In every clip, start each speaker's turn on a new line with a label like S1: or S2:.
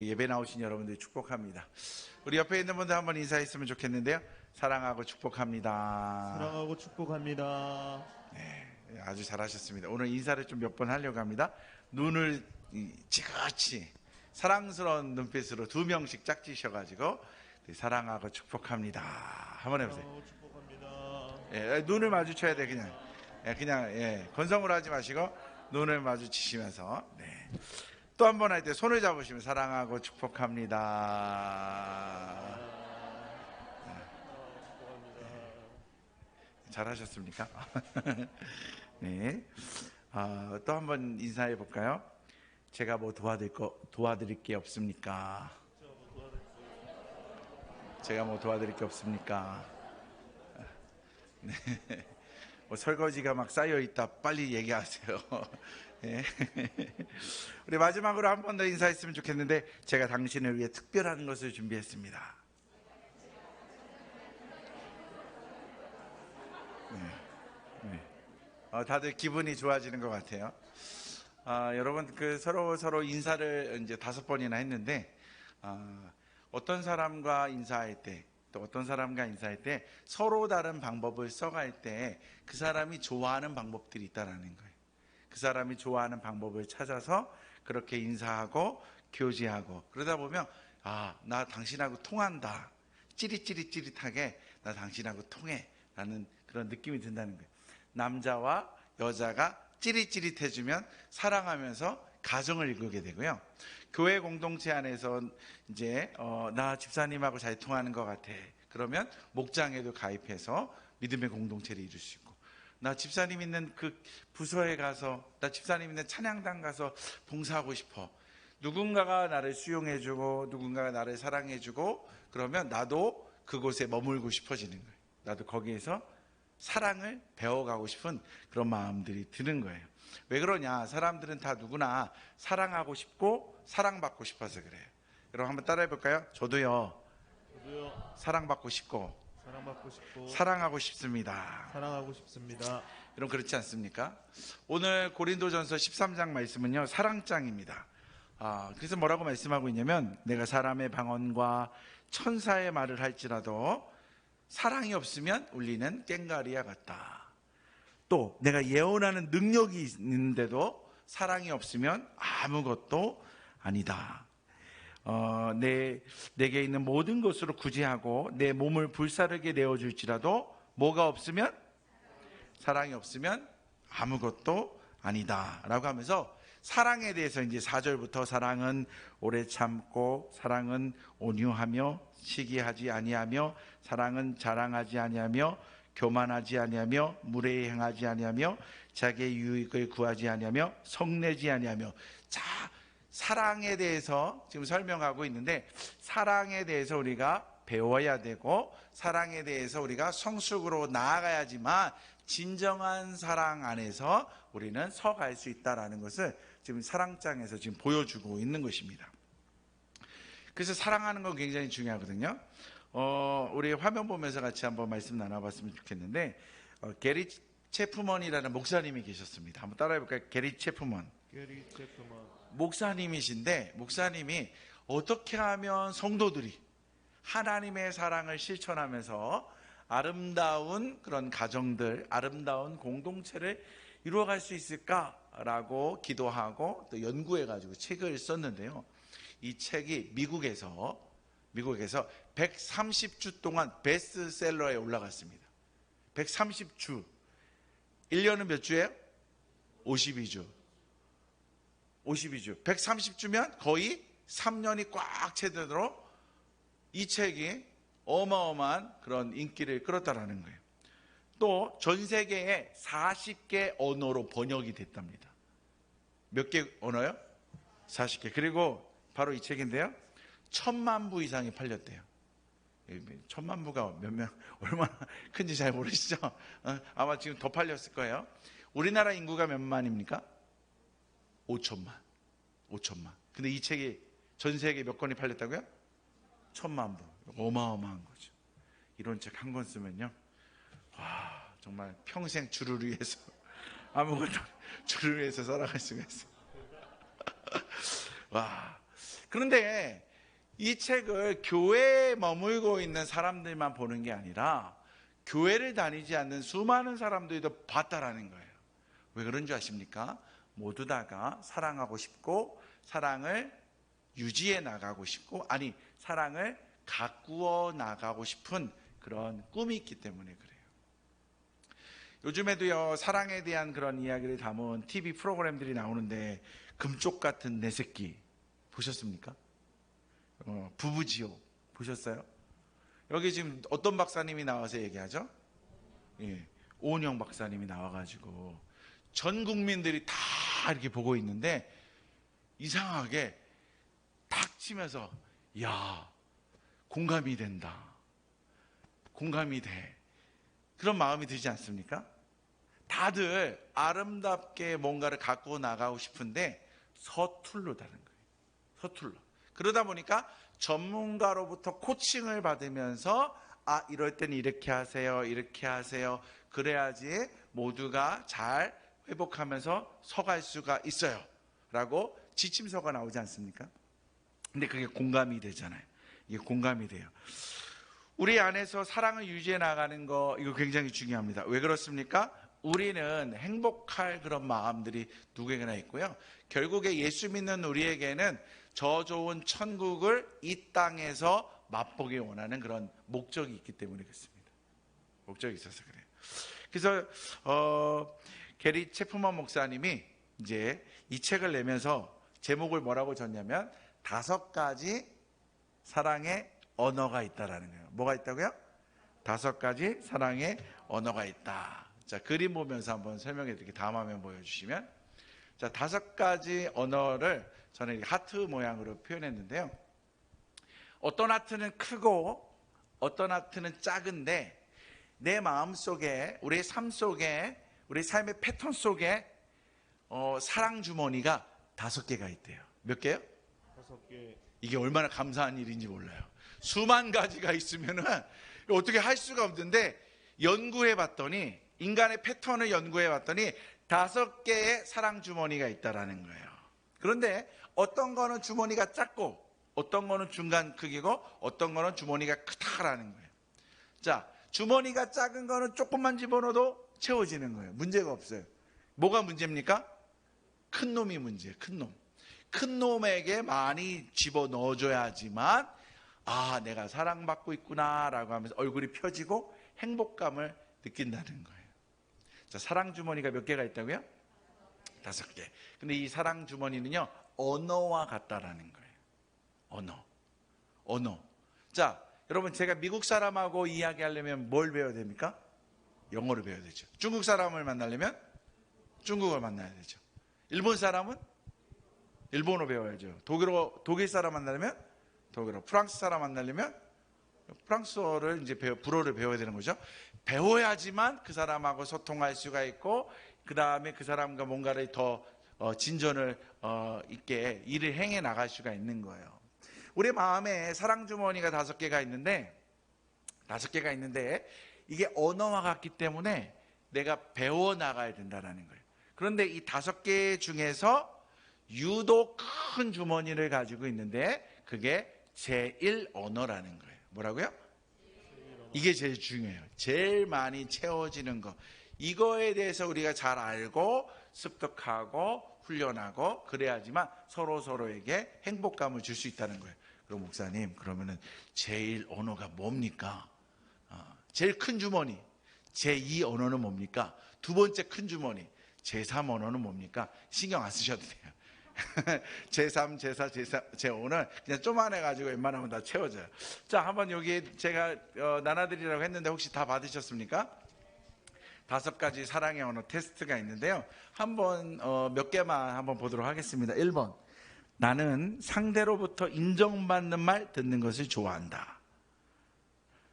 S1: 예배 나오신 여러분들 축복합니다. 우리 옆에 있는 분들 한번 인사했으면 좋겠는데요. 사랑하고 축복합니다.
S2: 사랑하고 축복합니다.
S1: 네, 아주 잘하셨습니다. 오늘 인사를 좀 몇 번 하려고 합니다. 눈을 이, 지그치 사랑스러운 눈빛으로 두 명씩 짝지셔가지고 네, 사랑하고 축복합니다. 한번 해보세요.
S2: 사랑하고 축복합니다.
S1: 예, 눈을 마주쳐야 돼 그냥. 예, 그냥 예, 건성으로 하지 마시고 눈을 마주치시면서 네. 또 한 번 할 때 손을 잡으시면 사랑하고 축복합니다. 잘하셨습니까? 네. 아, 또 한 번 인사해 볼까요? 제가 뭐 도와드릴 거 도와드릴 게 없습니까? 제가 뭐 도와드릴 게 없습니까? 네. 뭐 설거지가 막 쌓여 있다 빨리 얘기하세요. 예. 우리 마지막으로 한 번 더 인사했으면 좋겠는데 제가 당신을 위해 특별한 것을 준비했습니다. 네. 네. 어, 다들 기분이 좋아지는 것 같아요. 아, 여러분 그 서로 서로 인사를 이제 다섯 번이나 했는데 아, 어떤 사람과 인사할 때 또 어떤 사람과 인사할 때 서로 다른 방법을 써갈 때 그 사람이 좋아하는 방법들이 있다라는 거예요. 그 사람이 좋아하는 방법을 찾아서 그렇게 인사하고 교제하고 그러다 보면 아, 나 당신하고 통한다. 찌릿찌릿찌릿하게 나 당신하고 통해. 라는 그런 느낌이 든다는 거예요. 남자와 여자가 찌릿찌릿해주면 사랑하면서 가정을 이루게 되고요. 교회 공동체 안에서 이제 어, 나 집사님하고 잘 통하는 것 같아. 그러면 목장에도 가입해서 믿음의 공동체를 이룰 수 있고 나 집사님 있는 그 부서에 가서 나 집사님 있는 찬양단 가서 봉사하고 싶어. 누군가가 나를 수용해주고 누군가가 나를 사랑해주고 그러면 나도 그곳에 머물고 싶어지는 거예요. 나도 거기에서 사랑을 배워가고 싶은 그런 마음들이 드는 거예요. 왜 그러냐? 사람들은 다 누구나 사랑하고 싶고 사랑받고 싶어서 그래요. 여러분 한번 따라해 볼까요? 저도요.
S2: 저도요
S1: 사랑받고 싶고
S2: 사랑받고 싶고
S1: 사랑하고 싶습니다.
S2: 사랑하고 싶습니다.
S1: 여러분 그렇지 않습니까? 오늘 고린도전서 13장 말씀은요. 사랑장입니다. 아, 그래서 뭐라고 말씀하고 있냐면 내가 사람의 방언과 천사의 말을 할지라도 사랑이 없으면 울리는 깽가리와 같다. 또 내가 예언하는 능력이 있는데도 사랑이 없으면 아무것도 아니다. 어, 내 내게 있는 모든 것으로 구제하고 내 몸을 불사르게 내어 줄지라도 뭐가 없으면 사랑이 없으면 아무것도 아니다라고 하면서 사랑에 대해서 이제 4절부터 사랑은 오래 참고 사랑은 온유하며 시기하지 아니하며 사랑은 자랑하지 아니하며 교만하지 아니하며 무례히 행하지 아니하며 자기의 유익을 구하지 아니하며 성내지 아니하며 자 사랑에 대해서 지금 설명하고 있는데 사랑에 대해서 우리가 배워야 되고 사랑에 대해서 우리가 성숙으로 나아가야지만 진정한 사랑 안에서 우리는 서갈 수 있다라는 것을 지금 사랑장에서 지금 보여주고 있는 것입니다. 그래서 사랑하는 건 굉장히 중요하거든요. 어, 우리 화면 보면서 같이 한번 말씀 나눠봤으면 좋겠는데 어, 게리 체프먼이라는 목사님이 계셨습니다. 한번 따라해볼까요? 게리 체프먼.
S2: 게리 체프먼
S1: 목사님이신데 목사님이 어떻게 하면 성도들이 하나님의 사랑을 실천하면서 아름다운 그런 가정들, 아름다운 공동체를 이루어갈 수 있을까 라고 기도하고 또 연구해가지고 책을 썼는데요. 이 책이 미국에서 미국에서 130주 동안 베스트셀러에 올라갔습니다. 130주. 1년은 몇 주예요? 52주. 52주. 130주면 거의 3년이 꽉 채도록 이 책이 어마어마한 그런 인기를 끌었다라는 거예요. 또 전 세계에 40개 언어로 번역이 됐답니다. 몇 개 언어요? 40개. 그리고 바로 이 책인데요. 천만 부 이상이 팔렸대요. 천만 부가 몇 명, 얼마나 큰지 잘 모르시죠? 어, 아마 지금 더 팔렸을 거예요. 우리나라 인구가 몇만입니까? 5천만. 5천만. 근데 이 책이 전 세계 몇 권이 팔렸다고요? 천만 부. 어마어마한 거죠. 이런 책 한 권 쓰면요. 와, 정말 평생 주를 위해서 아무것도 위해서 살아갈 수가 있어요. 와, 그런데 이 책을 교회에 머물고 있는 사람들만 보는 게 아니라 교회를 다니지 않는 수많은 사람들도 봤다라는 거예요. 왜 그런 줄 아십니까? 모두 다가 사랑하고 싶고 사랑을 유지해 나가고 싶고 아니 사랑을 가꾸어 나가고 싶은 그런 꿈이 있기 때문에 그래요. 요즘에도요 사랑에 대한 그런 이야기를 담은 TV 프로그램들이 나오는데 금쪽 같은 내 새끼 보셨습니까? 어, 부부지요 보셨어요? 여기 지금 어떤 박사님이 나와서 얘기하죠? 예, 오은영 박사님이 나와가지고 전 국민들이 다 이렇게 보고 있는데 이상하게 탁 치면서 야 공감이 된다 공감이 돼 그런 마음이 들지 않습니까? 다들 아름답게 뭔가를 갖고 나가고 싶은데 서툴러 다는 거예요. 서툴러. 그러다 보니까 전문가로부터 코칭을 받으면서 아 이럴 땐 이렇게 하세요 이렇게 하세요. 그래야지 모두가 잘 회복하면서 서갈 수가 있어요. 라고 지침서가 나오지 않습니까? 근데 그게 공감이 되잖아요. 이게 공감이 돼요 우리 안에서 사랑을 유지해 나가는 거 이거 굉장히 중요합니다 왜 그렇습니까? 우리는 행복할 그런 마음들이 누구에게나 있고요 결국에 예수 믿는 우리에게는 저 좋은 천국을 이 땅에서 맛보기 원하는 그런 목적이 있기 때문에 그렇습니다. 목적이 있어서 그래요. 그래서 어, 게리 체프먼 목사님이 이제 이 책을 내면서 제목을 뭐라고 줬냐면 다섯 가지 사랑의 언어가 있다라는 거예요. 뭐가 있다고요? 다섯 가지 사랑의 언어가 있다. 자 그림 보면서 한번 설명해 드릴게요. 다음 화면 보여주시면 자 다섯 가지 언어를 저는 하트 모양으로 표현했는데요. 어떤 하트는 크고 어떤 하트는 작은데 내 마음 속에 우리 삶 속에 우리 삶의 패턴 속에 어, 사랑 주머니가 다섯 개가 있대요. 몇 개요?
S2: 다섯 개.
S1: 이게 얼마나 감사한 일인지 몰라요. 수만 가지가 있으면은 어떻게 할 수가 없는데 연구해 봤더니 인간의 패턴을 연구해 봤더니 다섯 개의 사랑 주머니가 있다라는 거예요. 그런데 어떤 거는 주머니가 작고 어떤 거는 중간 크기고 어떤 거는 주머니가 크다라는 거예요. 자, 주머니가 작은 거는 조금만 집어넣어도 채워지는 거예요. 문제가 없어요. 뭐가 문제입니까? 큰 놈이 문제예요. 큰 놈. 큰 놈에게 많이 집어 넣어줘야지만 아, 내가 사랑받고 있구나라고 하면서 얼굴이 펴지고 행복감을 느낀다는 거예요. 자, 사랑 주머니가 몇 개가 있다고요? 다섯 개. 근데 이 사랑 주머니는요, 언어와 같다라는 거예요. 언어. 언어. 자, 여러분, 제가 미국 사람하고 이야기하려면 뭘 배워야 됩니까? 영어를 배워야 되죠. 중국 사람을 만나려면 중국어를 만나야 되죠. 일본 사람은 일본어 배워야죠. 독일어, 독일 사람 만나려면 독일어, 프랑스 사람 만나려면 프랑스어를 이제 배워, 불어를 배워야 되는 거죠. 배워야지만 그 사람하고 소통할 수가 있고, 그 다음에 그 사람과 뭔가를 더 어, 진전을 어, 있게 일을 행해 나갈 수가 있는 거예요. 우리 마음에 사랑 주머니가 다섯 개가 있는데, 다섯 개가 있는데, 이게 언어와 같기 때문에 내가 배워 나가야 된다라는 거예요. 그런데 이 다섯 개 중에서 유독 큰 주머니를 가지고 있는데, 그게 제1 언어라는 거예요. 뭐라고요? 이게 제일 중요해요. 제일 많이 채워지는 거. 이거에 대해서 우리가 잘 알고 습득하고 훈련하고 그래야지만 서로 서로에게 행복감을 줄 수 있다는 거예요. 그럼 목사님 그러면은 제일 언어가 뭡니까? 어, 제일 큰 주머니 제2 언어는 뭡니까? 두 번째 큰 주머니 제3 언어는 뭡니까? 신경 안 쓰셔도 돼요. 제3, 제4, 제4, 제5는 그냥 쪼만해가지고 웬만하면 다 채워져요. 자, 한번 여기 제가 어, 나눠드리라고 했는데 혹시 다 받으셨습니까? 다섯 가지 사랑의 언어 테스트가 있는데요. 한번 어, 몇 개만 한번 보도록 하겠습니다. 1번. 나는 상대로부터 인정받는 말 듣는 것을 좋아한다.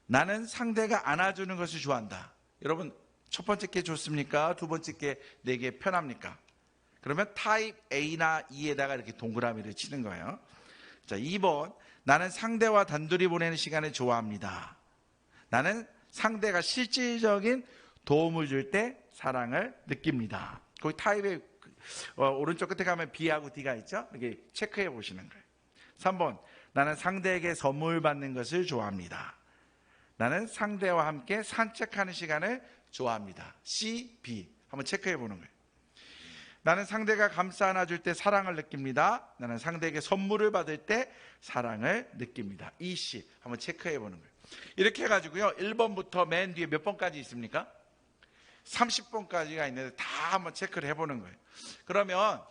S1: 나는 상대가 안아주는 것을 좋아한다. 여러분, 첫 번째 게 좋습니까? 두 번째 게 내게 편합니까? 그러면 타입 A나 E에다가 이렇게 동그라미를 치는 거예요. 자, 2번. 나는 상대와 단둘이 보내는 시간을 좋아합니다. 나는 상대가 실질적인 도움을 줄 때 사랑을 느낍니다. 거기 타입의 어, 오른쪽 끝에 가면 B하고 D가 있죠? 이렇게 체크해 보시는 거예요. 3번 나는 상대에게 선물 받는 것을 좋아합니다. 나는 상대와 함께 산책하는 시간을 좋아합니다. C, B 한번 체크해 보는 거예요. 나는 상대가 감싸 안아줄 때 사랑을 느낍니다. 나는 상대에게 선물을 받을 때 사랑을 느낍니다. C 한번 체크해 보는 거예요. 이렇게 해가지고요. 1번부터 맨 뒤에 몇 번까지 있습니까? 30번까지가 있는데 다 한번 체크를 해보는 거예요. 그러면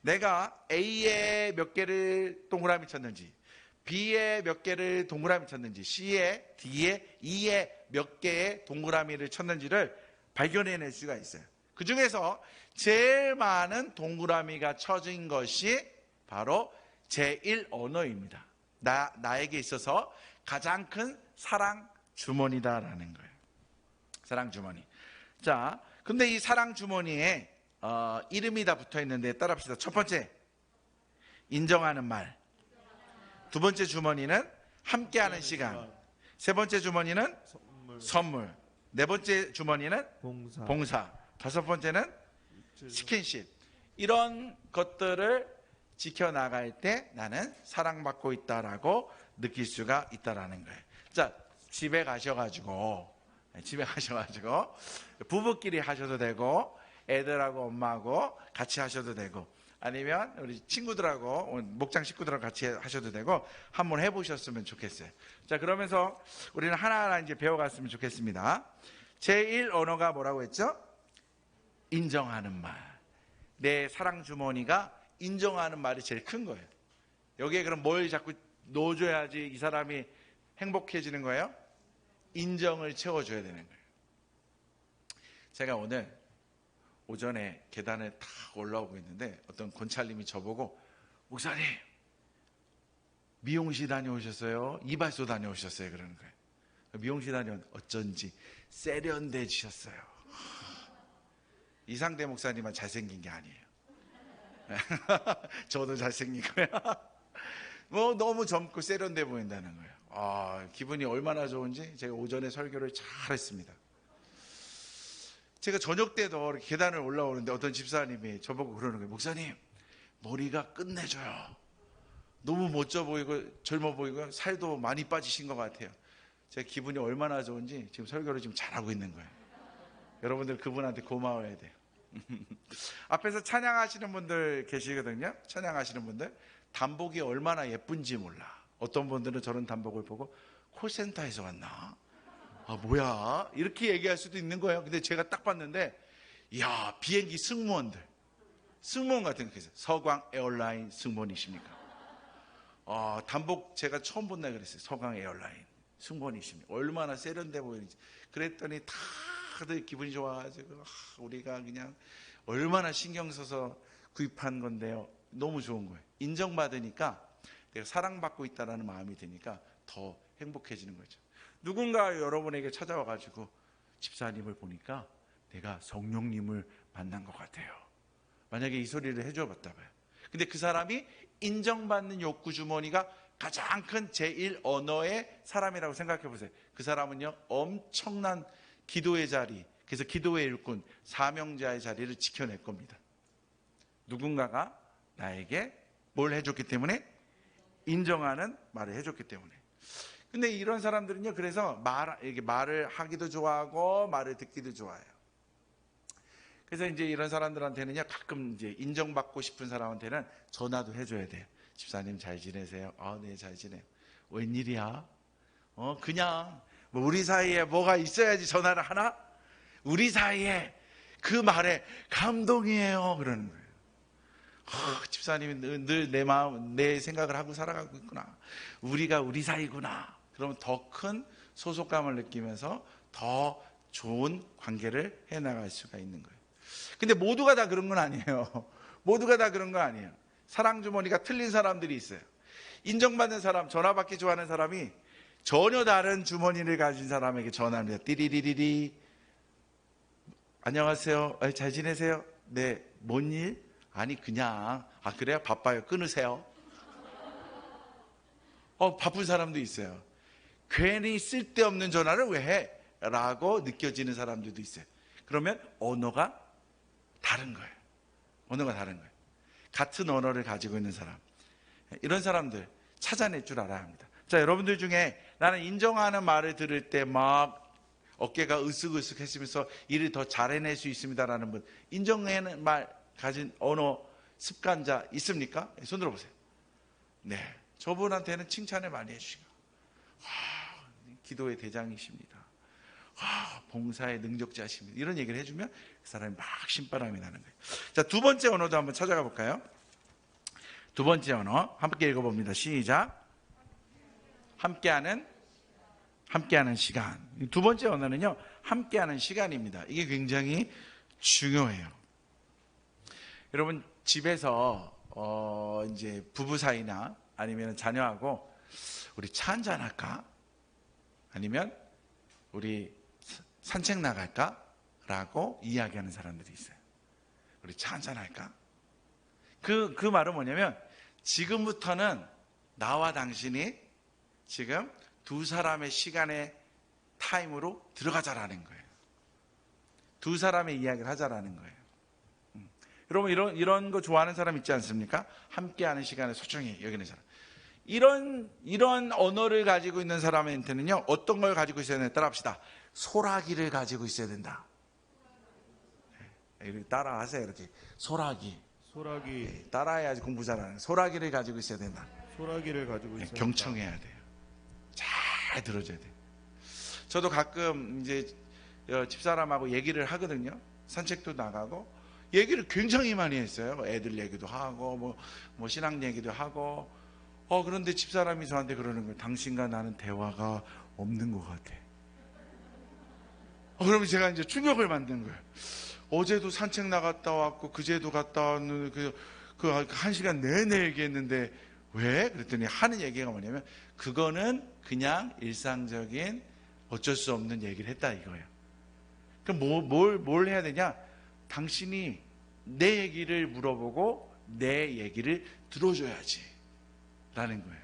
S1: 내가 A에 몇 개를 동그라미 쳤는지, B에 몇 개를 동그라미 쳤는지, C에, D에, E에 몇 개의 동그라미를 쳤는지를 발견해낼 수가 있어요. 그 중에서 제일 많은 동그라미가 쳐진 것이 바로 제1 언어입니다. 나, 나에게 있어서 가장 큰 사랑 주머니다라는 거예요. 사랑 주머니. 자, 근데 이 사랑 주머니에 어, 이름이 다 붙어 있는데 따라합시다. 첫 번째, 인정하는 말. 두 번째 주머니는 함께하는 시간. 세 번째 주머니는
S2: 선물.
S1: 네 번째 주머니는
S2: 봉사
S1: 봉사. 다섯 번째는 스킨십. 이런 것들을 지켜나갈 때 나는 사랑받고 있다라고 느낄 수가 있다라는 거예요. 자, 집에 가셔가지고, 네, 집에 가셔가지고, 부부끼리 하셔도 되고, 애들하고 엄마하고 같이 하셔도 되고, 아니면 우리 친구들하고, 목장 식구들하고 같이 하셔도 되고, 한번 해보셨으면 좋겠어요. 자, 그러면서 우리는 하나하나 이제 배워갔으면 좋겠습니다. 제1 언어가 뭐라고 했죠? 인정하는 말. 내 사랑 주머니가 인정하는 말이 제일 큰 거예요. 여기에 그럼 뭘 자꾸 넣어줘야지 이 사람이 행복해지는 거예요? 인정을 채워줘야 되는 거예요. 제가 오늘 오전에 계단을 탁 올라오고 있는데 어떤 권찰님이 저보고 목사님 미용실 다녀오셨어요? 이발소 다녀오셨어요? 그러는 거예요. 미용실 다녀온 어쩐지 세련돼지셨어요. 이상대 목사님은 잘생긴 게 아니에요. 저도 잘생기고요. 뭐 너무 젊고 세련돼 보인다는 거예요. 아, 기분이 얼마나 좋은지 제가 오전에 설교를 잘 했습니다. 제가 저녁 때도 계단을 올라오는데 어떤 집사님이 저보고 그러는 거예요. 목사님, 머리가 끝내줘요. 너무 멋져 보이고 젊어 보이고 살도 많이 빠지신 것 같아요. 제 기분이 얼마나 좋은지 지금 설교를 지금 잘하고 있는 거예요. 여러분들 그분한테 고마워야 돼요. 앞에서 찬양하시는 분들 계시거든요. 찬양하시는 분들 단복이 얼마나 예쁜지 몰라. 어떤 분들은 저런 단복을 보고 콜센터에서 왔나? 아 뭐야? 이렇게 얘기할 수도 있는 거예요. 근데 제가 딱 봤는데 이야 비행기 승무원들 승무원 같은 거 있어요. 서광 에어라인 승무원이십니까? 아 단복 제가 처음 본다 그랬어요. 서광 에어라인 승무원이십니까? 얼마나 세련돼 보이는지. 그랬더니 다 들 기분이 좋아가지고 아, 우리가 그냥 얼마나 신경 써서 구입한 건데요. 너무 좋은 거예요. 인정받으니까 내가 사랑받고 있다라는 마음이 드니까 더 행복해지는 거죠. 누군가 여러분에게 찾아와가지고 집사님을 보니까 내가 성령님을 만난 것 같아요. 만약에 이 소리를 해줘 봤다 봐요. 근데 그 사람이 인정받는 욕구 주머니가 가장 큰 제1 언어의 사람이라고 생각해 보세요. 그 사람은요, 엄청난 기도의 자리, 그래서 기도의 일꾼, 사명자의 자리를 지켜낼 겁니다. 누군가가 나에게 뭘 해줬기 때문에 인정하는 말을 해줬기 때문에. 근데 이런 사람들은요, 그래서 말, 이렇게 말을 하기도 좋아하고 말을 듣기도 좋아해요. 그래서 이제 이런 사람들한테는요, 가끔 이제 인정받고 싶은 사람한테는 전화도 해줘야 돼요. 집사님 잘 지내세요? 아, 네, 잘 지내요. 웬일이야? 어, 그냥, 뭐 우리 사이에 뭐가 있어야지 전화를 하나? 우리 사이에 그 말에 감동이에요. 그러는 거예요. 아, 집사님이 늘 내 마음, 내 생각을 하고 살아가고 있구나. 우리가 우리 사이구나. 그러면 더 큰 소속감을 느끼면서 더 좋은 관계를 해나갈 수가 있는 거예요. 근데 모두가 다 그런 건 아니에요. 모두가 다 그런 거 아니에요. 사랑 주머니가 틀린 사람들이 있어요. 인정받는 사람, 전화 받기 좋아하는 사람이 전혀 다른 주머니를 가진 사람에게 전화합니다. 띠리리리리. 안녕하세요. 아, 잘 지내세요? 네. 뭔 일? 아니, 그냥. 아, 그래요? 바빠요. 끊으세요. 어, 바쁜 사람도 있어요. 괜히 쓸데없는 전화를 왜 해? 라고 느껴지는 사람들도 있어요. 그러면 언어가 다른 거예요. 언어가 다른 거예요. 같은 언어를 가지고 있는 사람. 이런 사람들, 찾아낼 줄 알아야 합니다. 자, 여러분들 중에 나는 인정하는 말을 들을 때 막 어깨가 으쓱으쓱 했으면서 일을 더 잘해낼 수 있습니다라는 분, 인정하는 말 가진 언어 습관자 있습니까? 손 들어보세요. 네. 저분한테는 칭찬을 많이 해주시고, 와, 기도의 대장이십니다. 와, 봉사의 능력자십니다. 이런 얘기를 해주면 그 사람이 막 신바람이 나는 거예요. 자, 두 번째 언어도 한번 찾아가 볼까요? 두 번째 언어 함께 읽어봅니다. 시작. 함께하는 함께하는 시간. 이두 번째 언어는요, 함께하는 시간입니다. 이게 굉장히 중요해요. 여러분 집에서 어, 이제 부부 사이나 아니면 자녀하고 우리 차 한잔 할까? 아니면 우리 사- 산책 나갈까? 라고 이야기하는 사람들이 있어요. 우리 차 한잔 할까? 그, 그 말은 뭐냐면 지금부터는 나와 당신이 지금 두 사람의 시간의 타임으로 들어가자라는 거예요. 두 사람의 이야기를 하자라는 거예요. 음. 여러분 이런 이런 거 좋아하는 사람 있지 않습니까? 함께하는 시간을 소중히 여기는 사람. 이런 이런 언어를 가지고 있는 사람한테는요 어떤 걸 가지고 있어야 되나 따라합시다. 소라기를 가지고 있어야 된다. 네, 따라하세요 이렇게 소라기
S2: 소라기
S1: 따라해야지 공부 잘하는 소라기를 가지고 있어야 된다.
S2: 소라기를 가지고
S1: 네,
S2: 있습니다.
S1: 경청해야 돼요. 잘 들어줘야 돼요. 저도 가끔 이제 어, 집사람하고 얘기를 하거든요. 산책도 나가고 얘기를 굉장히 많이 했어요. 애들 얘기도 하고 뭐, 뭐 신앙 얘기도 하고 어 그런데 집사람이 저한테 그러는 거예요. 당신과 나는 대화가 없는 것 같아. 어, 그러면 제가 이제 충격을 만든 거예요. 어제도 산책 나갔다 왔고 그제도 갔다 왔는데 그, 그 한 시간 내내 얘기했는데 왜? 그랬더니 하는 얘기가 뭐냐면 그거는 그냥 일상적인 어쩔 수 없는 얘기를 했다 이거예요. 그럼 뭐, 뭘, 뭘 해야 되냐? 당신이 내 얘기를 물어보고 내 얘기를 들어줘야지. 라는 거예요.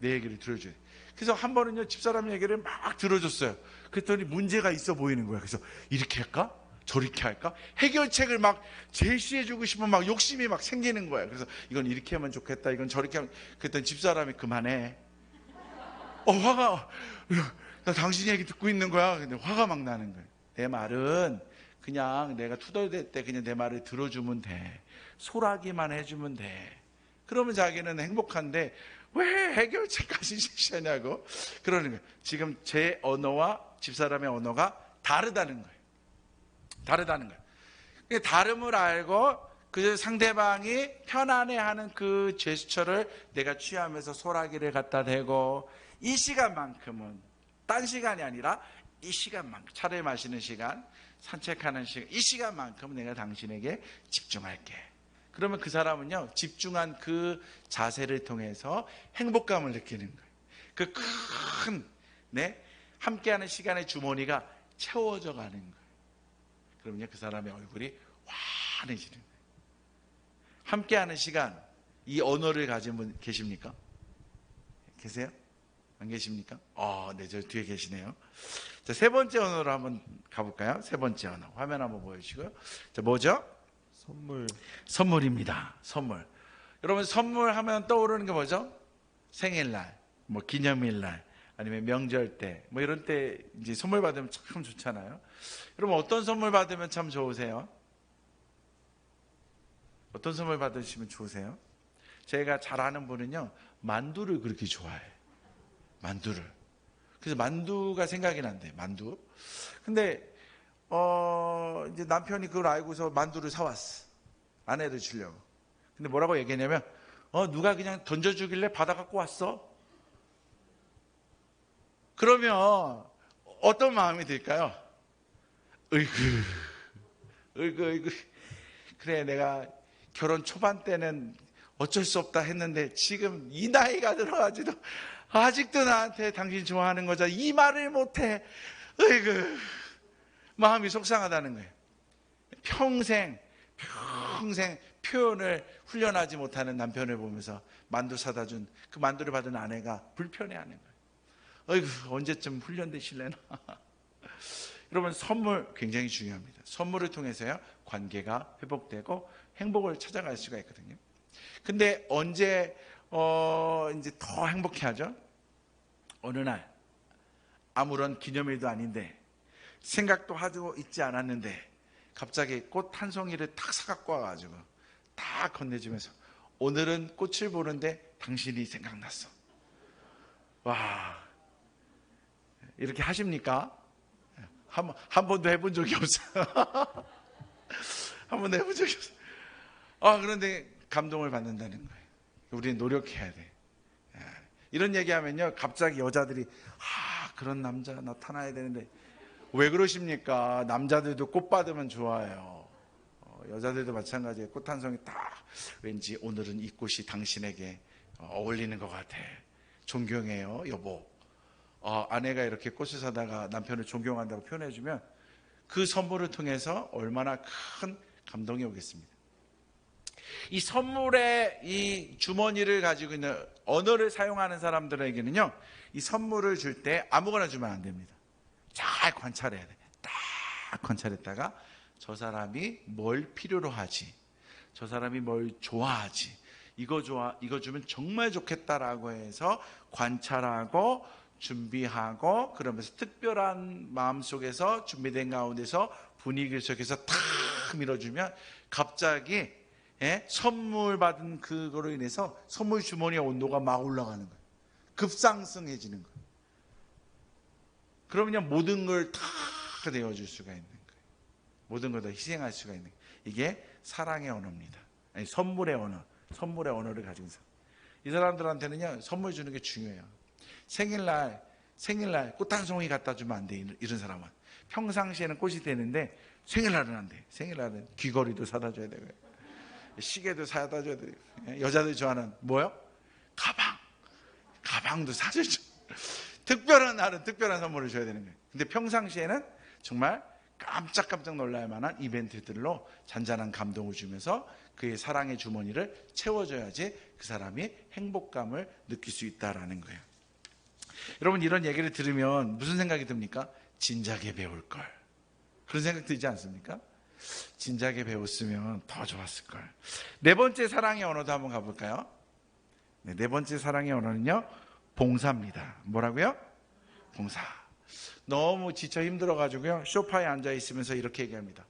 S1: 내 얘기를 들어줘야 돼. 그래서 한 번은요, 집사람 얘기를 막 들어줬어요. 그랬더니 문제가 있어 보이는 거야. 그래서 이렇게 할까? 저렇게 할까? 해결책을 막 제시해주고 싶은 막 욕심이 막 생기는 거야. 그래서 이건 이렇게 하면 좋겠다. 이건 저렇게 하면. 그랬더니 집사람이 그만해. 어, 화가, 나 당신 얘기 듣고 있는 거야. 근데 화가 막 나는 거야. 내 말은 그냥 내가 투덜댈 때 그냥 내 말을 들어주면 돼. 소라기만 해주면 돼. 그러면 자기는 행복한데 왜 해결책까지 제시하냐고 그러는 거예요. 지금 제 언어와 집사람의 언어가 다르다는 거예요. 다르다는 거예요. 그 다름을 알고 그 상대방이 편안해하는 그 제스처를 내가 취하면서 소라기를 갖다 대고 이 시간만큼은 딴 시간이 아니라 이 시간만큼 차를 마시는 시간, 산책하는 시간, 이 시간만큼 내가 당신에게 집중할게. 그러면 그 사람은요, 집중한 그 자세를 통해서 행복감을 느끼는 거예요. 그 큰, 네, 함께하는 시간의 주머니가 채워져 가는 거예요. 그러면요, 그 사람의 얼굴이 환해지는 거예요. 함께하는 시간, 이 언어를 가진 분 계십니까? 계세요? 안 계십니까? 어, 네, 저 뒤에 계시네요. 자, 세 번째 언어로 한번 가볼까요? 세 번째 언어. 화면 한번 보여주시고요. 자, 뭐죠?
S2: 선물
S1: 선물입니다. 선물. 여러분 선물 하면 떠오르는 게 뭐죠? 생일날, 뭐 기념일날, 아니면 명절 때, 뭐 이런 때 이제 선물 받으면 참 좋잖아요. 여러분 어떤 선물 받으면 참 좋으세요? 어떤 선물 받으시면 좋으세요? 제가 잘 아는 분은요, 만두를 그렇게 좋아해. 만두를. 그래서 만두가 생각이 난대, 만두. 근데, 어, 이제 남편이 그걸 알고서 만두를 사왔어. 아내를 주려고. 근데 뭐라고 얘기했냐면, 어, 누가 그냥 던져주길래 받아 갖고 왔어? 그러면 어떤 마음이 들까요? 으이구, 으이구, 으이구. 그래, 내가 결혼 초반 때는 어쩔 수 없다 했는데 지금 이 나이가 들어가지도 아직도 나한테 당신 좋아하는 거자 이 말을 못해. 으이구. 마음이 속상하다는 거예요. 평생, 평생 표현을 훈련하지 못하는 남편을 보면서 만두 사다 준 그 만두를 받은 아내가 불편해하는 거예요. 어이구, 언제쯤 훈련되실래나. 여러분, 선물 굉장히 중요합니다. 선물을 통해서요, 관계가 회복되고 행복을 찾아갈 수가 있거든요. 근데 언제, 어, 이제 더 행복해하죠. 어느 날 아무런 기념일도 아닌데 생각도 하고 있지 않았는데 갑자기 꽃 한 송이를 탁 사갖고 와가지고 딱 건네주면서 오늘은 꽃을 보는데 당신이 생각났어. 와 이렇게 하십니까? 한, 한 번도 해본 적이 없어요. 한 번도 해본 적이 없어요. 아, 그런데 감동을 받는다는 거예요. 우리는 노력해야 돼. 예. 이런 얘기하면요, 갑자기 여자들이, 아, 그런 남자 나타나야 되는데, 왜 그러십니까? 남자들도 꽃 받으면 좋아요. 어, 여자들도 마찬가지예요. 꽃 한 송이 딱, 왠지 오늘은 이 꽃이 당신에게 어, 어울리는 것 같아. 존경해요, 여보. 어, 아내가 이렇게 꽃을 사다가 남편을 존경한다고 표현해주면 그 선물을 통해서 얼마나 큰 감동이 오겠습니다. 이 선물의 이 주머니를 가지고 있는 언어를 사용하는 사람들에게는요, 이 선물을 줄 때 아무거나 주면 안 됩니다. 잘 관찰해야 돼. 딱 관찰했다가 저 사람이 뭘 필요로 하지, 저 사람이 뭘 좋아하지, 이거 좋아, 이거 주면 정말 좋겠다라고 해서 관찰하고 준비하고 그러면서 특별한 마음 속에서 준비된 가운데서 분위기 속에서 탁 밀어주면 갑자기 예? 선물 받은 그거로 인해서 선물 주머니의 온도가 막 올라가는 거예요. 급상승해지는 거예요. 그러면 모든 걸 다 내어줄 수가 있는 거예요. 모든 걸 다 희생할 수가 있는 거예요. 이게 사랑의 언어입니다. 아니, 선물의 언어, 선물의 언어를 가진 사람. 이 사람들한테는요, 선물 주는 게 중요해요. 생일날, 생일날 꽃 한 송이 갖다 주면 안 돼, 이런- 사람은. 평상시에는 꽃이 되는데, 생일날은 안 돼. 생일날은 귀걸이도 사다 줘야 되고요. 시계도 사다 줘야 돼요. 예, 여자들 좋아하는 뭐요? 가방. 가방도 사주죠. 특별한 날은 특별한 선물을 줘야 되는 거예요. 근데 평상시에는 정말 깜짝깜짝 놀랄 만한 이벤트들로 잔잔한 감동을 주면서 그의 사랑의 주머니를 채워줘야지 그 사람이 행복감을 느낄 수 있다라는 거예요. 여러분 이런 얘기를 들으면 무슨 생각이 듭니까? 진작에 배울 걸. 그런 생각 들지 않습니까? 진작에 배웠으면 더 좋았을 걸. 네 번째 사랑의 언어도 한번 가볼까요? 네, 네 번째 사랑의 언어는요, 봉사입니다. 뭐라고요? 봉사. 너무 지쳐 힘들어가지고요, 소파에 앉아 있으면서 이렇게 얘기합니다.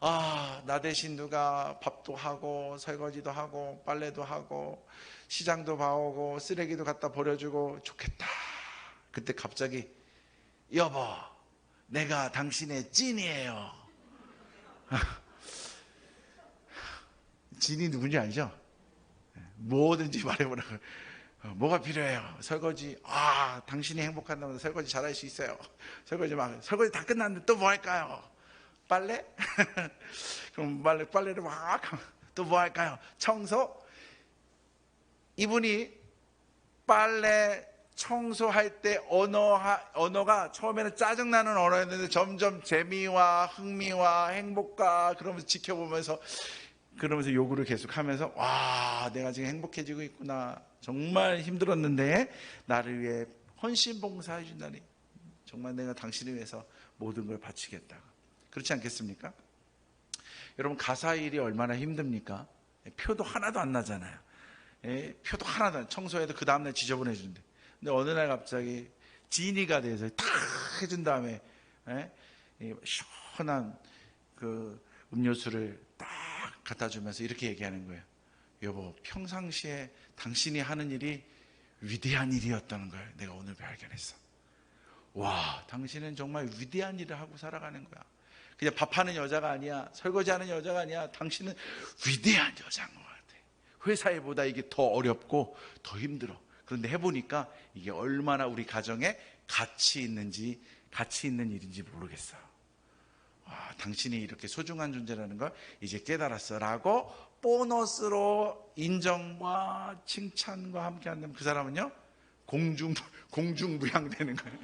S1: 아, 나 대신 누가 밥도 하고, 설거지도 하고, 빨래도 하고, 시장도 봐오고, 쓰레기도 갖다 버려주고, 좋겠다. 그때 갑자기, 여보, 내가 당신의 찐이에요. 진이 누군지 알죠? 뭐든지 말해보라고. 어, 뭐가 필요해요? 설거지. 아, 당신이 행복한다면 설거지 잘할 수 있어요. 설거지 막, 설거지 다 끝났는데 또 뭐 할까요? 빨래? 그럼 빨래, 빨래를 막, 또 뭐 할까요? 청소? 이분이 빨래, 청소할 때 언어, 언어가 처음에는 짜증나는 언어였는데 점점 재미와 흥미와 행복과 그러면서 지켜보면서 그러면서 요구를 계속 하면서 와 내가 지금 행복해지고 있구나. 정말 힘들었는데 나를 위해 헌신 봉사해 준다니. 정말 내가 당신을 위해서 모든 걸 바치겠다 그렇지 않겠습니까? 여러분 가사 일이 얼마나 힘듭니까? 표도 하나도 안 나잖아요. 예, 표도 하나도 안 청소해도 그 다음날 지저분해 주는데 근데 어느 날 갑자기 지니가 돼서 탁 해준 다음에 예, 이 시원한 그 음료수를 딱 갖다 주면서 이렇게 얘기하는 거예요. 여보, 평상시에 당신이 하는 일이 위대한 일이었다는 걸 내가 오늘 발견했어. 와, 당신은 정말 위대한 일을 하고 살아가는 거야. 그냥 밥하는 여자가 아니야. 설거지하는 여자가 아니야. 당신은 위대한 여자인 것 같아. 회사에보다 이게 더 어렵고 더 힘들어. 그런데 해보니까 이게 얼마나 우리 가정에 가치 있는지, 가치 있는 일인지 모르겠어. 와, 당신이 이렇게 소중한 존재라는 걸 이제 깨달았어. 라고 보너스로 인정과 칭찬과 함께 한다면 그 사람은요, 공중, 공중부양되는 거예요.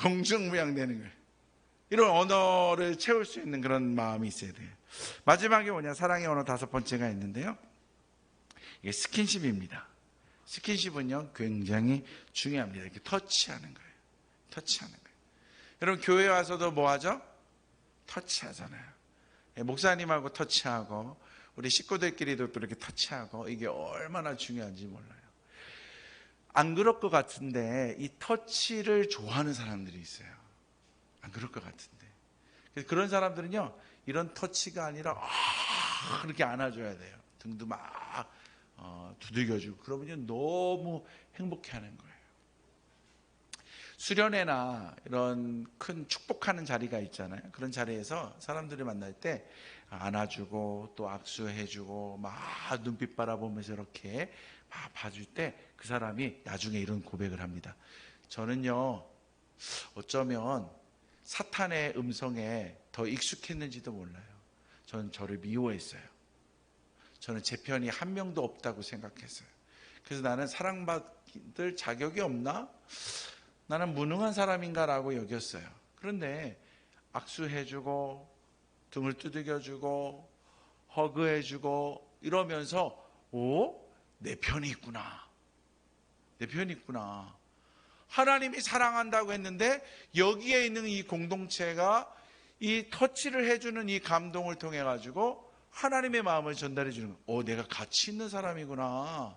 S1: 공중부양되는 거예요. 이런 언어를 채울 수 있는 그런 마음이 있어야 돼요. 마지막에 뭐냐, 사랑의 언어 다섯 번째가 있는데요. 이게 스킨십입니다. 스킨십은요, 굉장히 중요합니다. 이렇게 터치하는 거예요. 터치하는 거예요. 여러분, 교회 와서도 뭐 하죠? 터치하잖아요. 예, 목사님하고 터치하고, 우리 식구들끼리도 또 이렇게 터치하고 이게 얼마나 중요한지 몰라요. 안 그럴 것 같은데 이 터치를 좋아하는 사람들이 있어요. 안 그럴 것 같은데. 그래서 그런 사람들은요, 이런 터치가 아니라, 아, 그렇게 안아줘야 돼요. 등도 막, 어, 두들겨주고. 그러면요, 너무 행복해 하는 거예요. 수련회나 이런 큰 축복하는 자리가 있잖아요. 그런 자리에서 사람들을 만날 때 안아주고 또 악수해주고 막 눈빛 바라보면서 이렇게 막 봐줄 때 그 사람이 나중에 이런 고백을 합니다. 저는요, 어쩌면 사탄의 음성에 더 익숙했는지도 몰라요. 저는 저를 미워했어요. 저는 제 편이 한 명도 없다고 생각했어요. 그래서 나는 사랑받을 자격이 없나? 나는 무능한 사람인가라고 여겼어요. 그런데 악수해주고 등을 두들겨주고 허그해주고 이러면서 오, 내 편이 있구나. 내 편이 있구나. 하나님이 사랑한다고 했는데 여기에 있는 이 공동체가 이 터치를 해주는 이 감동을 통해 가지고 하나님의 마음을 전달해 주는 거. 오, 내가 가치 있는 사람이구나.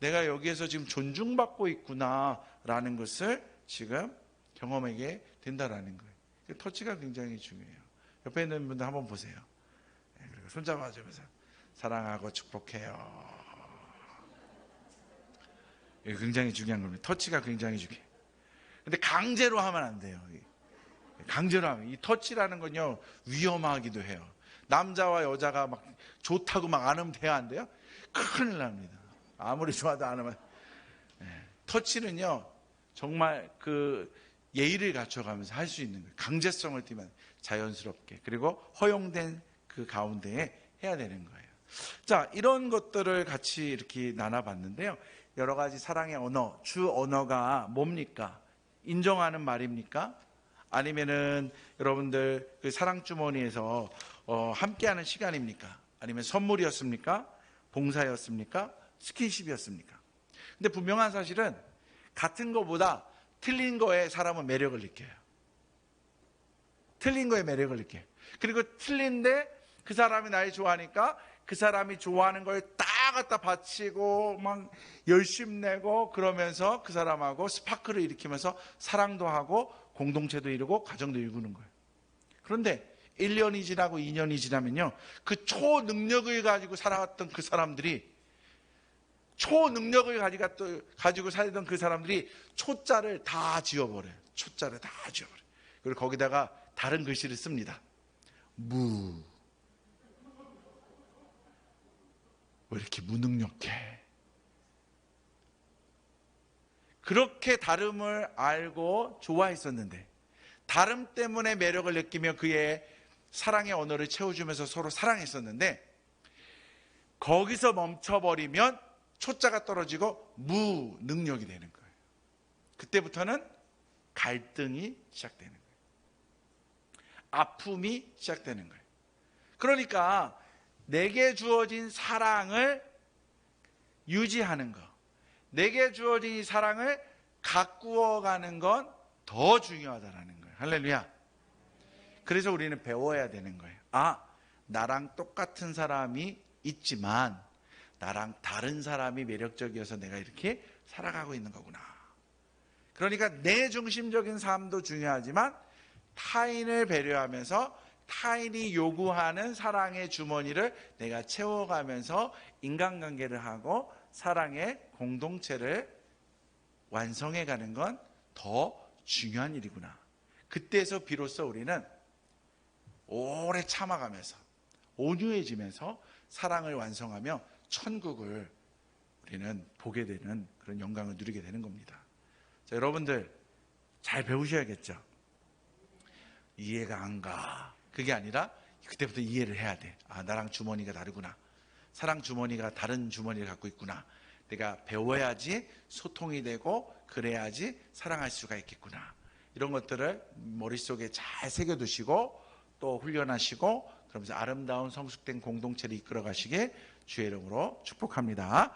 S1: 내가 여기에서 지금 존중받고 있구나라는 것을 지금 경험하게 된다라는 거예요. 그 터치가 굉장히 중요해요. 옆에 있는 분들 한번 보세요. 네, 그리고 손잡아주면서 사랑하고 축복해요. 이게 굉장히 중요한 겁니다. 터치가 굉장히 중요해요. 근데 강제로 하면 안 돼요. 강제로 하면 이 터치라는 건요 위험하기도 해요. 남자와 여자가 막 좋다고 막 안 하면 돼야 안 돼요? 큰일 납니다. 아무리 좋아도 안 하면 네. 터치는요 정말 그 예의를 갖춰가면서 할 수 있는 거예요. 강제성을 띠면 자연스럽게 그리고 허용된 그 가운데에 해야 되는 거예요. 자 이런 것들을 같이 이렇게 나눠봤는데요. 여러 가지 사랑의 언어, 주 언어가 뭡니까? 인정하는 말입니까? 아니면은 여러분들 그 사랑 주머니에서 어, 함께하는 시간입니까? 아니면 선물이었습니까? 봉사였습니까? 스킨십이었습니까? 근데 분명한 사실은 같은 것보다 틀린 거에 사람은 매력을 느껴요. 틀린 거에 매력을 느껴요. 그리고 틀린데 그 사람이 날 좋아하니까 그 사람이 좋아하는 걸다 갖다 바치고 막 열심 내고 그러면서 그 사람하고 스파크를 일으키면서 사랑도 하고 공동체도 이루고 가정도 이루는 거예요. 그런데 1년이 지나고 2년이 지나면요. 그 초능력을 가지고 살아왔던 그 사람들이 초능력을 가지고, 살던 그 사람들이 초자를 다 지워버려요. 초자를 다 지워버려요. 그리고 거기다가 다른 글씨를 씁니다. 무. 왜 이렇게 무능력해? 그렇게 다름을 알고 좋아했었는데, 다름 때문에 매력을 느끼며 그의 사랑의 언어를 채워주면서 서로 사랑했었는데, 거기서 멈춰버리면 초자가 떨어지고 무능력이 되는 거예요. 그때부터는 갈등이 시작되는 거예요. 아픔이 시작되는 거예요. 그러니까 내게 주어진 사랑을 유지하는 것, 내게 주어진 이 사랑을 가꾸어 가는 건 더 중요하다라는 거예요. 할렐루야. 그래서 우리는 배워야 되는 거예요. 아, 나랑 똑같은 사람이 있지만 나랑 다른 사람이 매력적이어서 내가 이렇게 살아가고 있는 거구나. 그러니까 내 중심적인 삶도 중요하지만 타인을 배려하면서 타인이 요구하는 사랑의 주머니를 내가 채워가면서 인간관계를 하고 사랑의 공동체를 완성해 가는 건 더 중요한 일이구나. 그때서 비로소 우리는 오래 참아가면서 온유해지면서 사랑을 완성하며 천국을 우리는 보게 되는 그런 영광을 누리게 되는 겁니다. 자, 여러분들 잘 배우셔야겠죠. 이해가 안 가. 그게 아니라 그때부터 이해를 해야 돼. 아, 나랑 주머니가 다르구나. 사랑 주머니가 다른 주머니를 갖고 있구나. 내가 배워야지 소통이 되고 그래야지 사랑할 수가 있겠구나. 이런 것들을 머릿속에 잘 새겨두시고 또 훈련하시고 그러면서 아름다운 성숙된 공동체를 이끌어 가시게 주의 이름으로 축복합니다.